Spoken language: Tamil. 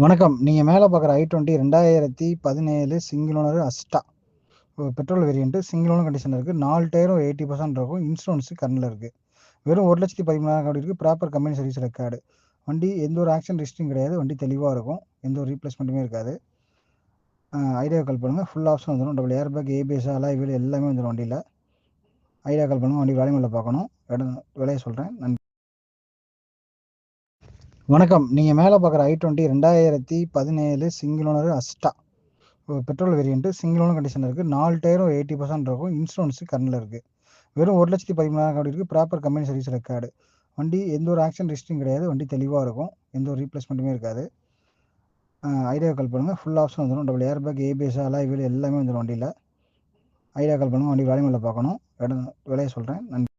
வணக்கம். நீங்கள் மேலே பார்க்குற ஐ டுவெண்ட்டி ரெண்டாயிரத்தி பதினேழு single owner Asta. Petrol variant single owner கண்டிஷனில் இருக்குது நாலு டயரும் எயிட்டி பர்சன்ட் இருக்கும். இன்சூரன்ஸு கரண்டில் இருக்குது வெறும் ஒரு லட்சத்தி பதிமூணாயிரம் கோடி இருக்குது ப்ராப்பர் கம்பெனி சர்வீஸ் ரெக்கார்டு வண்டி எந்த ஒரு ஆக்ஷன் ரிஸ்ட்டும் கிடையாது. வண்டி தெளிவாக இருக்கும். எந்த ஒரு ரீப்ளேஸ்மெண்ட்டுமே இருக்காது. ஐடியா கால் பண்ணுங்கள் ஃபுல் ஆப்ஷன் வந்துடும் double air bag ABS alloy wheel எல்லாமே வந்துடும் வண்டியில். ஐடியா கால் பண்ணுங்கள் வண்டி வேலைமையில் பார்க்கணும் இடம் விலையை சொல்கிறேன் நன்றி. வணக்கம். நீங்கள் மேலே பார்க்குற ஐ டுவெண்ட்டி ரெண்டாயிரத்தி பதினேழு single owner Asta. Petrol variant single owner கண்டிஷனில் இருக்குது நாலு டயரும் எயிட்டி பர்சன்ட் இருக்கும். இன்சூரன்ஸு கரண்டில் இருக்குது வெறும் ஒரு லட்சத்தி பதிமூணாயிரம் அப்படி இருக்குது ப்ராப்பர் கம்பெனி சர்வீஸ் ரெக்கார்டு வண்டி எந்த ஒரு ஆக்ஷன் ரிஸ்ட்டும் கிடையாது. வண்டி தெளிவாக இருக்கும். எந்த ஒரு ரீப்ளேஸ்மெண்ட்டுமே இருக்காது. ஐடியா கால் பண்ணுங்கள் ஃபுல் ஆப்ஷன் வந்துடும் double air bag ABS alloy wheel எல்லாமே வந்துடும் வண்டியில். ஐடியா கால் பண்ணுங்கள் வண்டி வேலைமையில் பார்க்கணும் இடம் விலையை சொல்கிறேன் நன்றி.